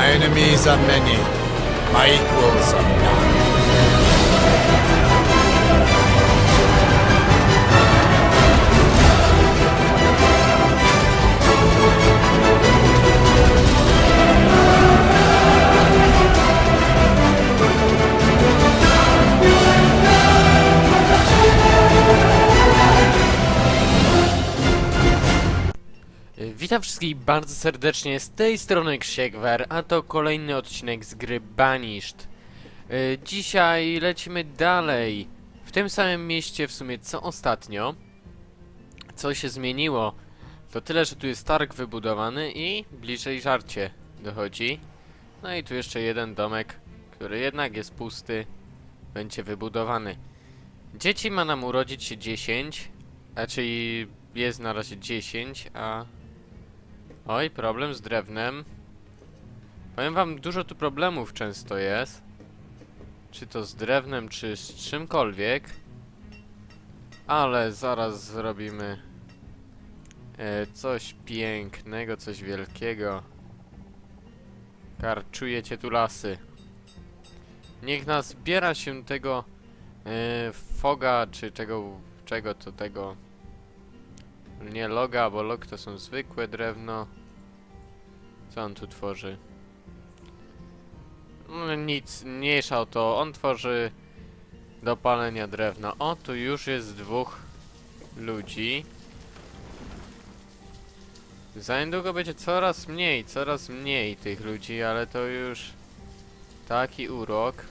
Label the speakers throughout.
Speaker 1: My enemies are many. My equals are none.
Speaker 2: Witam wszystkich bardzo serdecznie, z tej strony Krsiegwer, a to kolejny odcinek z gry Banished. Y, Dzisiaj lecimy dalej, w tym samym mieście w sumie co ostatnio. Co się zmieniło? To tyle, że tu jest targ wybudowany i bliżej żarcie dochodzi. No i tu jeszcze jeden domek, który jednak jest pusty, będzie wybudowany. Dzieci ma nam urodzić się 10, a czyli jest na razie 10, a Oj, problem z drewnem. Powiem wam, dużo tu problemów często jest. Czy to z drewnem, czy z czymkolwiek. Ale zaraz zrobimy e, coś pięknego, coś wielkiego. Karczujecie tu lasy. Niech nas zbiera się tego e, foga, czy tego, czego to tego nie loga, bo log to są zwykłe drewno. Co on tu tworzy? No nic, mniejsza o to. On tworzy do palenia drewna. O, tu już jest dwóch ludzi. Za niedługo będzie coraz mniej, coraz mniej tych ludzi, ale to już taki urok.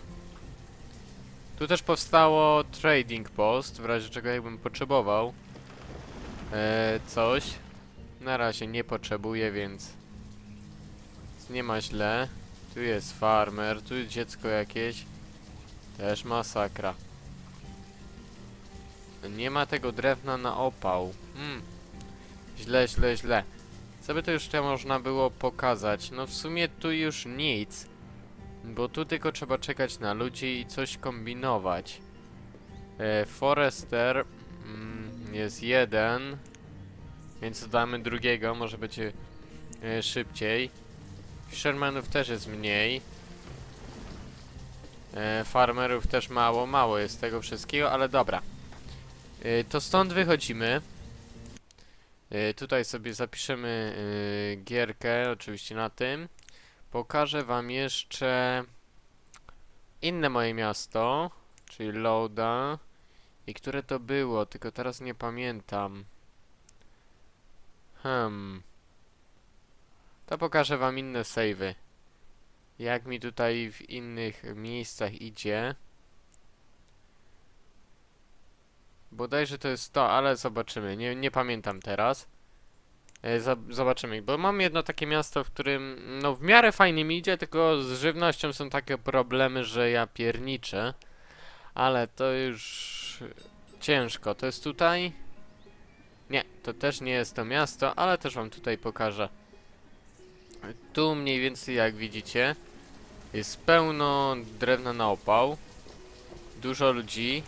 Speaker 2: Tu też powstało trading post, w razie czego jakbym potrzebował e, coś. Na razie nie potrzebuję, więc nie ma źle. Tu jest farmer, tu jest dziecko jakieś. Też masakra. Nie ma tego drewna na opał. Hmm. Źle, źle, źle. Co by to jeszcze można było pokazać? No w sumie tu już nic. Bo tu tylko trzeba czekać na ludzi i coś kombinować. E, Forester mm, jest jeden. Więc dodamy drugiego, może będzie e, szybciej. Fishermanów też jest mniej. E, farmerów też mało, mało jest tego wszystkiego, ale dobra. E, to stąd wychodzimy. Tutaj sobie zapiszemy gierkę, oczywiście na tym. Pokażę wam jeszcze inne moje miasto, czyli Loda. I które to było, tylko teraz nie pamiętam. Hmm. To pokażę wam inne savey. Jak mi tutaj w innych miejscach idzie. Bodajże to jest to, ale zobaczymy. Nie, nie pamiętam teraz. E, zobaczymy, bo mam jedno takie miasto, w którym no w miarę fajnie mi idzie, tylko z żywnością są takie problemy, że ja pierniczę. Ale to już ciężko. To jest tutaj. Nie, to też nie jest to miasto, ale też wam tutaj pokażę. Tu mniej więcej jak widzicie jest pełno drewna na opał. Dużo ludzi.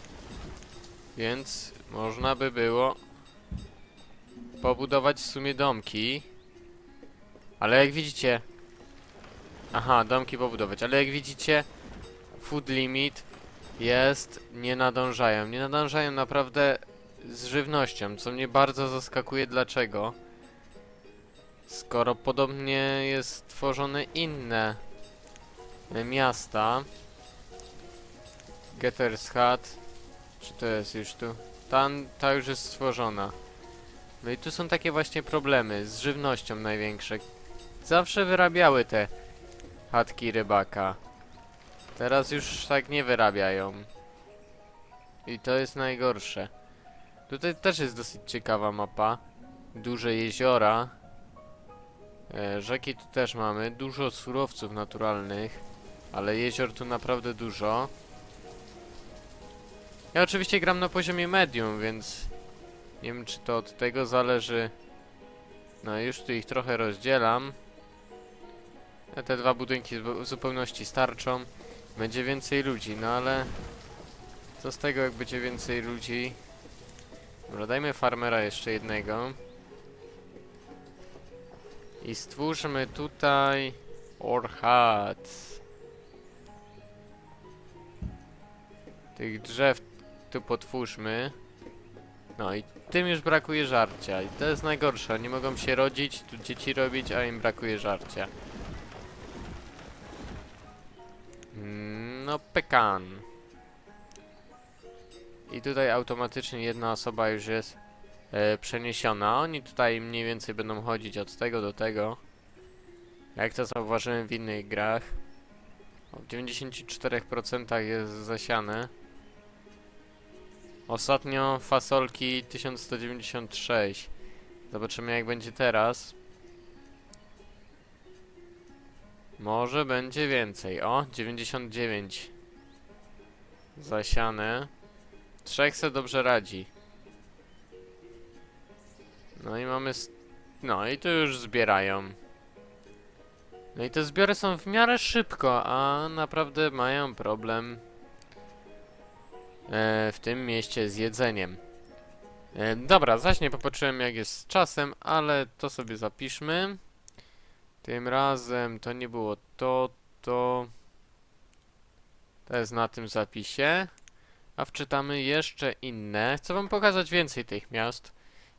Speaker 2: Więc można by było pobudować w sumie domki. Ale jak widzicie... Aha, domki pobudować, ale jak widzicie food limit jest, nie nadążają. Nie nadążają naprawdę z żywnością, co mnie bardzo zaskakuje dlaczego. Skoro podobnie jest tworzone inne e, miasta. Getter's Hut. Czy to jest już tu? Ta, ta już jest stworzona. No i tu są takie właśnie problemy z żywnością największe. Zawsze wyrabiały te chatki rybaka. Teraz już tak nie wyrabiają. I to jest najgorsze. Tutaj też jest dosyć ciekawa mapa. Duże jeziora. E, rzeki tu też mamy. Dużo surowców naturalnych. Ale jezior tu naprawdę dużo. Ja oczywiście gram na poziomie medium, więc nie wiem czy to od tego zależy. No już tu ich trochę rozdzielam. A te dwa budynki w zupełności starczą. Będzie więcej ludzi, no ale... Co z tego jak będzie więcej ludzi? Dobra, dajmy farmera jeszcze jednego. I stwórzmy tutaj Or huts. Tych drzew tu potwórzmy. No i tym już brakuje żarcia. I to jest najgorsze. Nie mogą się rodzić, tu dzieci robić, a im brakuje żarcia. Pekan. I tutaj automatycznie jedna osoba już jest e, przeniesiona. Oni tutaj mniej więcej będą chodzić od tego do tego. Jak to zauważyłem w innych grach. W 94% jest zasiane. Ostatnio fasolki 1196. Zobaczymy jak będzie teraz. Może będzie więcej. O, 99. Zasiane. Trzech se dobrze radzi. No i mamy... No i tu już zbierają. No i te zbiory są w miarę szybko, a naprawdę mają problem e, w tym mieście z jedzeniem. E, dobra, zaś nie popatrzyłem jak jest z czasem, ale to sobie zapiszmy. Tym razem to nie było to, to... To jest na tym zapisie. A wczytamy jeszcze inne. Chcę wam pokazać więcej tych miast.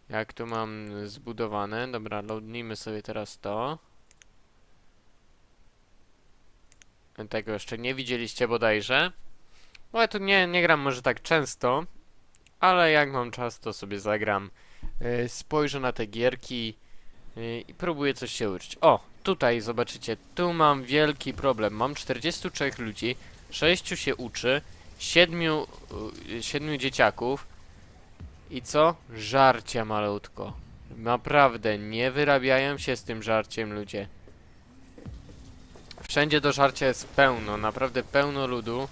Speaker 2: Jak tu mam zbudowane. Dobra, loadnijmy sobie teraz to. Tego jeszcze nie widzieliście bodajże. Bo ja tu nie, nie gram może tak często. Ale jak mam czas, to sobie zagram. Yy, spojrzę na te gierki yy, i próbuję coś się uczyć. O, tutaj zobaczycie, tu mam wielki problem. Mam 43 ludzi, 6 się uczy, 7, yy, 7 dzieciaków. I co? Żarcia malutko. Naprawdę, nie wyrabiają się z tym żarciem ludzie. Wszędzie do żarcia jest pełno, naprawdę pełno ludu.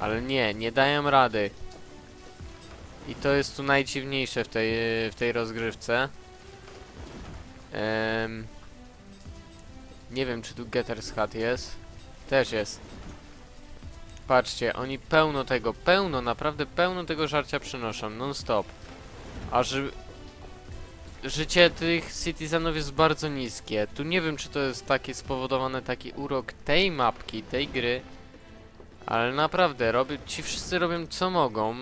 Speaker 2: Ale nie, nie dają rady. I to jest tu najdziwniejsze w tej, w tej rozgrywce. Em, nie wiem, czy tu Getter's Hut jest. Też jest. Patrzcie, oni pełno tego, pełno, naprawdę pełno tego żarcia przynoszą, non stop. A że... Życie tych citizenów jest bardzo niskie. Tu nie wiem, czy to jest taki spowodowany taki urok tej mapki, tej gry. Ale naprawdę, robię, ci wszyscy robią co mogą.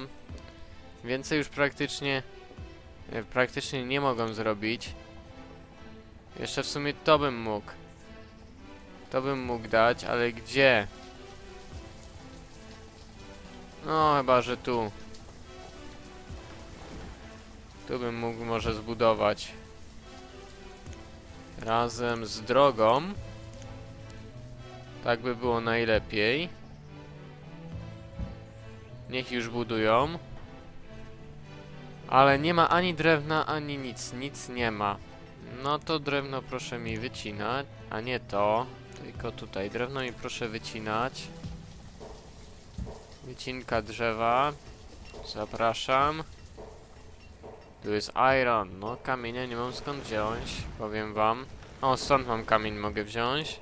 Speaker 2: Więcej już praktycznie... e, Praktycznie nie mogą zrobić. Jeszcze w sumie to bym mógł. To bym mógł dać, ale gdzie? No, chyba, że tu. Tu bym mógł może zbudować. Razem z drogą. Tak by było najlepiej. Niech już budują. Ale nie ma ani drewna, ani nic. Nic nie ma. No to drewno proszę mi wycinać. A nie to. Tylko tutaj. Drewno mi proszę wycinać. Wycinka drzewa. Zapraszam. Tu jest iron. No kamienia nie mam skąd wziąć. Powiem wam. O, stąd mam kamień mogę wziąć.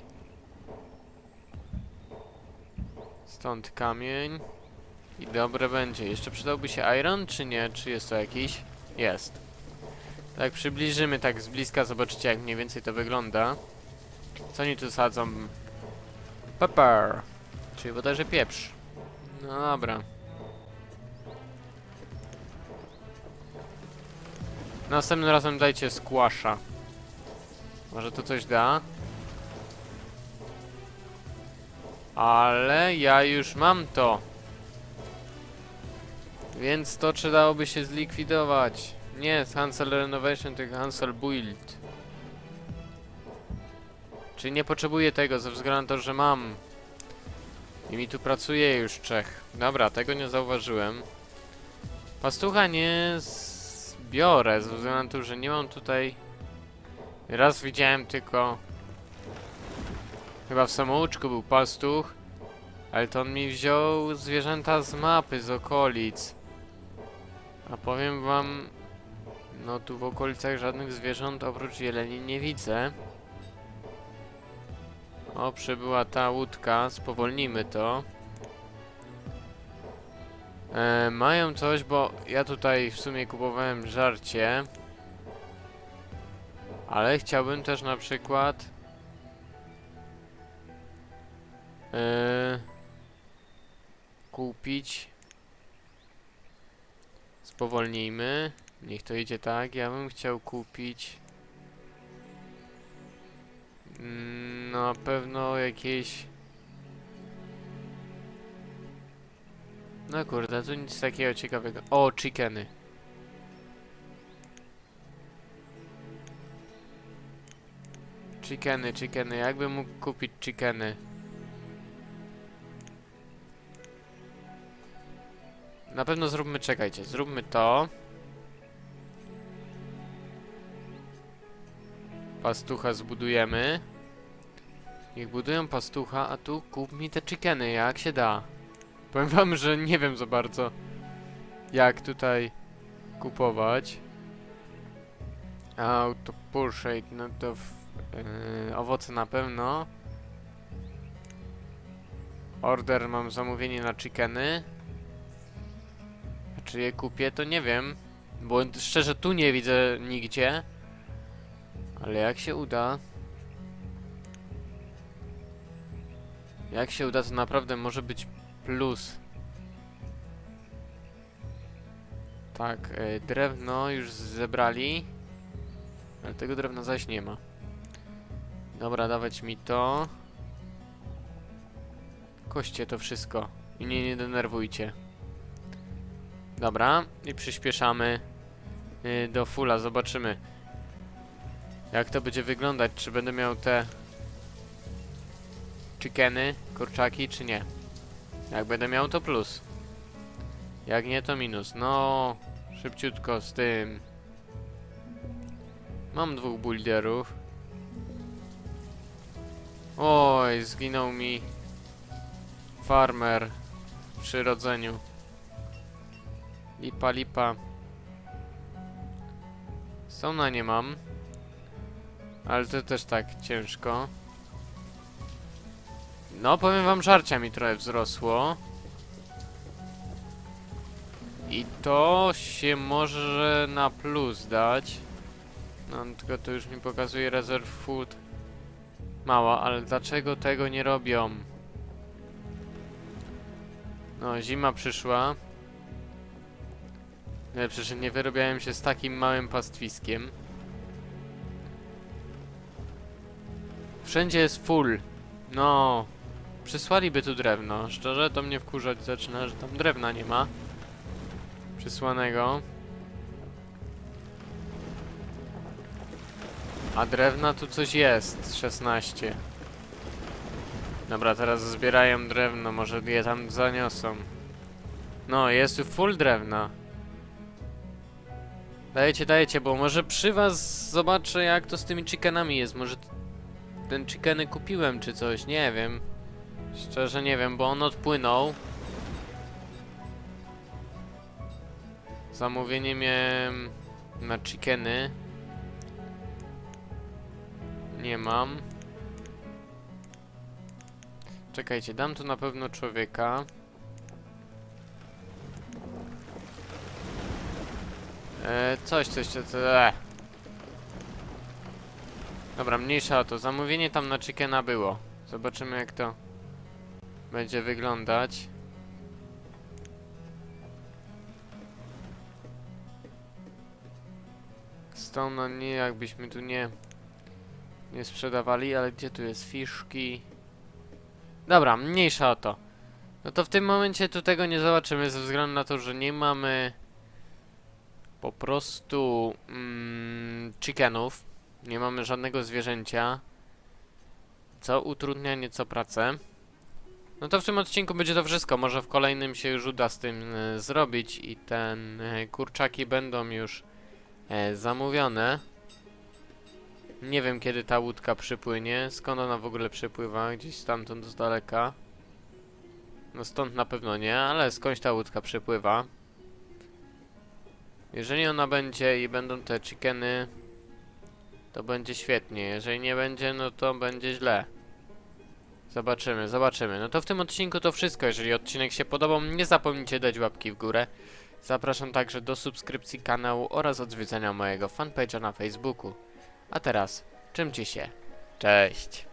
Speaker 2: Stąd kamień. I dobre będzie. Jeszcze przydałby się iron, czy nie? Czy jest to jakiś? Jest. Tak przybliżymy tak z bliska, zobaczycie jak mniej więcej to wygląda. Co oni tu sadzą? Pepper. Czyli bodajże pieprz. No dobra. Następnym razem dajcie squasha. Może to coś da? Ale ja już mam to. Więc to czy dałoby się zlikwidować? Nie, Hansel Renovation, tylko Hansel Build. Czyli nie potrzebuję tego ze względu na to, że mam. I mi tu pracuje już Czech. Dobra, tego nie zauważyłem. Pastucha nie zbiorę, ze względu na to, że nie mam tutaj... Raz widziałem tylko... Chyba w samouczku był pastuch. Ale to on mi wziął zwierzęta z mapy, z okolic. A powiem wam... No tu w okolicach żadnych zwierząt oprócz jeleni nie widzę. O, przybyła ta łódka, spowolnimy to. E, mają coś, bo ja tutaj w sumie kupowałem żarcie. Ale chciałbym też na przykład Eee, kupić. Spowolnijmy. Niech to idzie tak. Ja bym chciał kupić. Mm, Na pewno jakieś. No kurde, tu nic takiego ciekawego. O, chickeny. Chickeny, chickeny. Jakbym mógł kupić chickeny? Na pewno zróbmy, czekajcie, zróbmy to. Pastucha zbudujemy. Niech budują pastucha, a tu kup mi te chickeny, jak się da. Powiem wam, że nie wiem za bardzo, jak tutaj kupować. Auto Pulshade, no to w, yy, owoce na pewno. Order mam zamówienie na chickeny. A czy je kupię, to nie wiem. Bo szczerze tu nie widzę nigdzie. Ale jak się uda... Jak się uda, to naprawdę może być plus. Tak, e, drewno już zebrali. Ale tego drewna zaś nie ma. Dobra, dawać mi to. Koście to wszystko. I nie, nie denerwujcie. Dobra, i przyspieszamy y, do fulla. Zobaczymy. Jak to będzie wyglądać? Czy będę miał te chickeny, kurczaki, czy nie? Jak będę miał, to plus. Jak nie, to minus. No, szybciutko z tym. Mam dwóch builderów. Oj, zginął mi farmer w przyrodzeniu. Lipa, lipa. Stona nie mam. Ale to też tak ciężko. No, powiem wam, żarcia mi trochę wzrosło. I to się może na plus dać. No, tylko to już mi pokazuje reserve food. Mała, ale dlaczego tego nie robią? No, zima przyszła. Lepsze, że nie wyrobiałem się z takim małym pastwiskiem. Wszędzie jest full. No, przysłaliby tu drewno. Szczerze, to mnie wkurzać zaczyna, że tam drewna nie ma. Przysłanego. A drewna tu coś jest. 16. Dobra, teraz zbierają drewno. Może je tam zaniosą. No, jest tu full drewna. Dajcie, dajcie, bo może przy was zobaczę jak to z tymi chickenami jest. Może ten chickeny kupiłem czy coś, nie wiem. Szczerze nie wiem, bo on odpłynął. Zamówienie miałem na chickeny. Nie mam. Czekajcie, dam tu na pewno człowieka. E, coś, coś, coś. E. Dobra, mniejsza o to. Zamówienie tam na chickena było. Zobaczymy jak to będzie wyglądać. Stone no nie jakbyśmy tu nie nie sprzedawali, ale gdzie tu jest fiszki? Dobra, mniejsza o to. No to w tym momencie tu tego nie zobaczymy ze względu na to, że nie mamy po prostu mm, chickenów. Nie mamy żadnego zwierzęcia. Co utrudnia nieco pracę. No to w tym odcinku będzie to wszystko. Może w kolejnym się już uda z tym e, zrobić i ten e, kurczaki będą już e, zamówione. Nie wiem kiedy ta łódka przypłynie. Skąd ona w ogóle przypływa? Gdzieś stamtąd z daleka. No stąd na pewno nie, ale skądś ta łódka przypływa. Jeżeli ona będzie i będą te chickeny, to będzie świetnie. Jeżeli nie będzie, no to będzie źle. Zobaczymy, zobaczymy. No to w tym odcinku to wszystko. Jeżeli odcinek się podobał, nie zapomnijcie dać łapki w górę. Zapraszam także do subskrypcji kanału oraz odwiedzenia mojego fanpage'a na Facebooku. A teraz, czymcie się. Cześć!